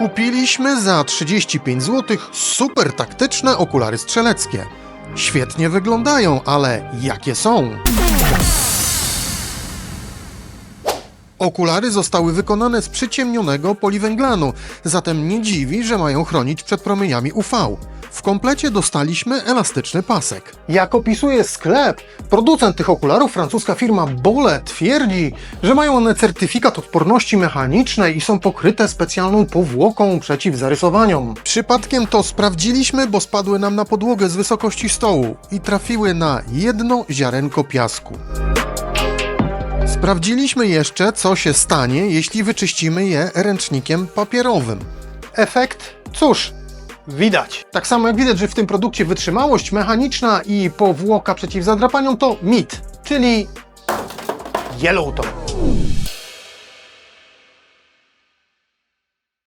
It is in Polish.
Kupiliśmy za 35 zł super taktyczne okulary strzeleckie. Świetnie wyglądają, ale jakie są? Okulary zostały wykonane z przyciemnionego poliwęglanu, zatem nie dziwi, że mają chronić przed promieniami UV. W komplecie dostaliśmy elastyczny pasek. Jak opisuje sklep, producent tych okularów, francuska firma Bole, twierdzi, że mają one certyfikat odporności mechanicznej i są pokryte specjalną powłoką przeciw zarysowaniom. Przypadkiem to sprawdziliśmy, bo spadły nam na podłogę z wysokości stołu i trafiły na jedno ziarenko piasku. Sprawdziliśmy jeszcze, co się stanie, jeśli wyczyścimy je ręcznikiem papierowym. Efekt? Cóż, widać. Tak samo jak widać, że w tym produkcie wytrzymałość mechaniczna i powłoka przeciw zadrapaniom to mit, czyli yellow tone.